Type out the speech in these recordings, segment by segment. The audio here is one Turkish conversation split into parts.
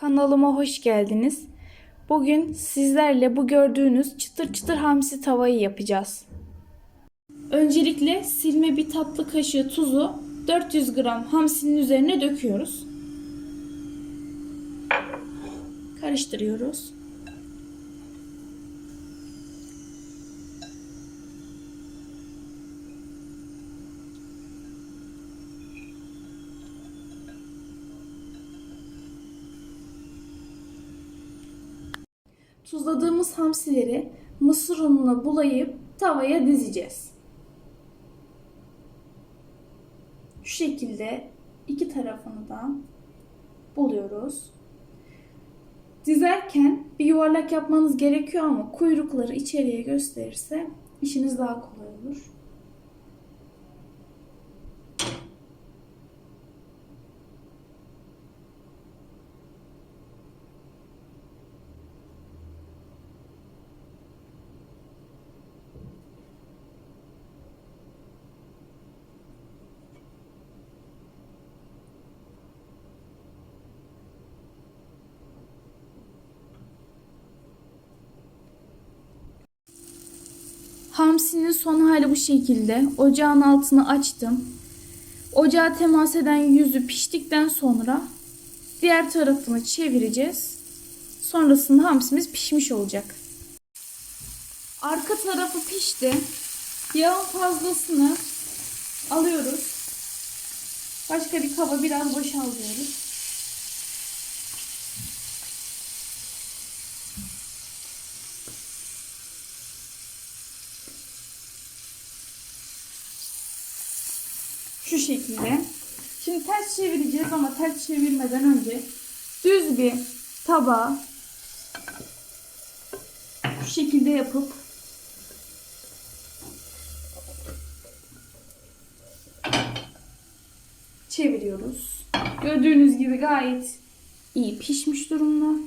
Kanalıma hoş geldiniz. Bugün sizlerle bu gördüğünüz çıtır çıtır hamsi tavayı yapacağız. Öncelikle silme bir tatlı kaşığı tuzu 400 gram hamsinin üzerine döküyoruz. Karıştırıyoruz. Tuzladığımız hamsileri mısır ununa bulayıp tavaya dizeceğiz. Şu şekilde iki tarafını da buluyoruz. Dizerken bir yuvarlak yapmanız gerekiyor ama kuyrukları içeriye gösterirse işiniz daha kolay olur. Hamsinin son hali bu şekilde. Ocağın altını açtım. Ocağa temas eden yüzü piştikten sonra diğer tarafını çevireceğiz. Sonrasında hamsimiz pişmiş olacak. Arka tarafı pişti. Yağın fazlasını alıyoruz. Başka bir kaba biraz boşaltıyoruz. Şu şekilde. Şimdi ters çevireceğiz ama ters çevirmeden önce düz bir tabağa şu şekilde yapıp çeviriyoruz. Gördüğünüz gibi gayet iyi pişmiş durumda.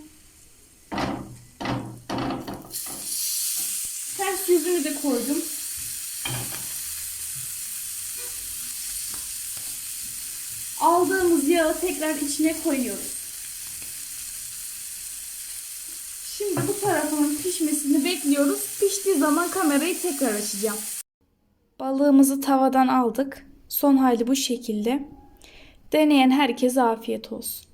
Ters yüzünü de koydum. Aldığımız yağı tekrar içine koyuyoruz. Şimdi bu tarafının pişmesini bekliyoruz. Piştiği zaman kamerayı tekrar açacağım. Balığımızı tavadan aldık. Son hali bu şekilde. Deneyen herkese afiyet olsun.